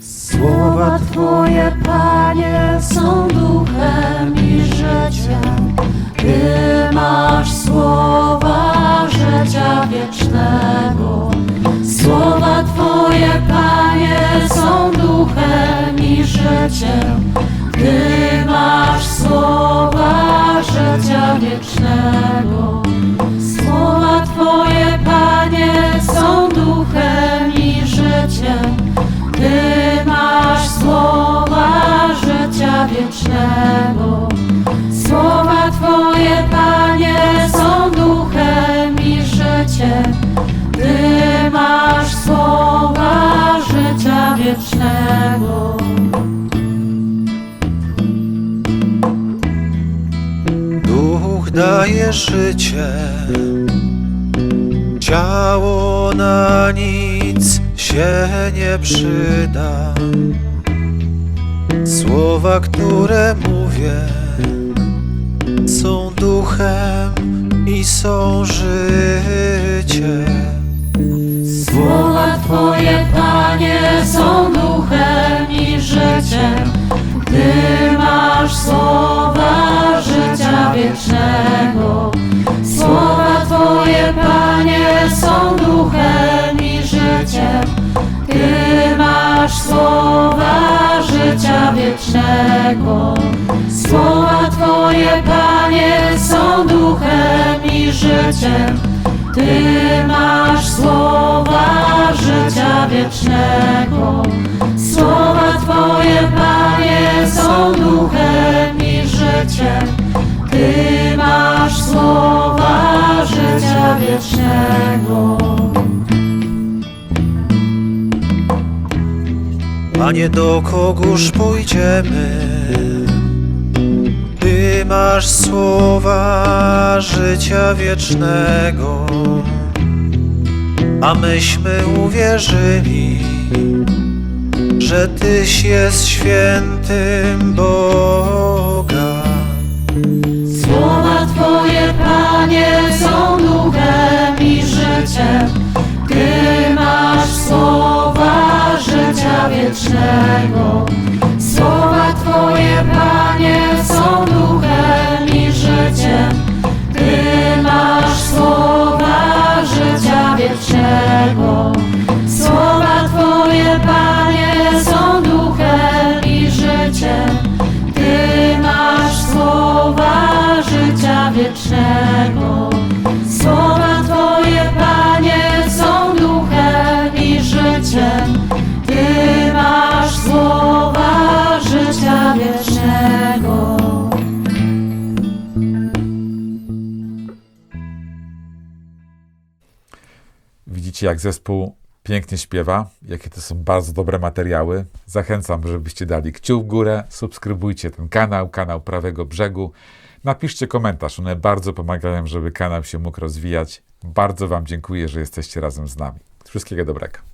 Słowa Twoje, Panie, są duchem i życiem. Ty masz słowa życia wiecznego. Słowa Twoje, Panie, są duchem i życiem. Ty wiecznego. Słowa Twoje, Panie, są duchem i życiem. Ty masz słowa życia wiecznego. Duch daje życie, ciało na nic się nie przyda. Słowa, które mówię, są duchem i są życie. Słowa Twoje, Panie, są duchem i życiem. Ty masz słowa życia wiecznego. Słowa Twoje, Panie, są duchem i życiem. Ty masz słowa życia wiecznego. Panie, do kogóż pójdziemy? Masz słowa życia wiecznego, a myśmy uwierzyli, że Tyś jest świętym Boga. Słowa Twoje, Panie, są duchem i życiem. Ty masz słowa życia wiecznego. Wiecznego. Słowa Jak zespół pięknie śpiewa, jakie to są bardzo dobre materiały. Zachęcam, żebyście dali kciuk w górę, subskrybujcie ten kanał, kanał Prawego Brzegu. Napiszcie komentarz, one bardzo pomagają, żeby kanał się mógł rozwijać. Bardzo Wam dziękuję, że jesteście razem z nami. Wszystkiego dobrego.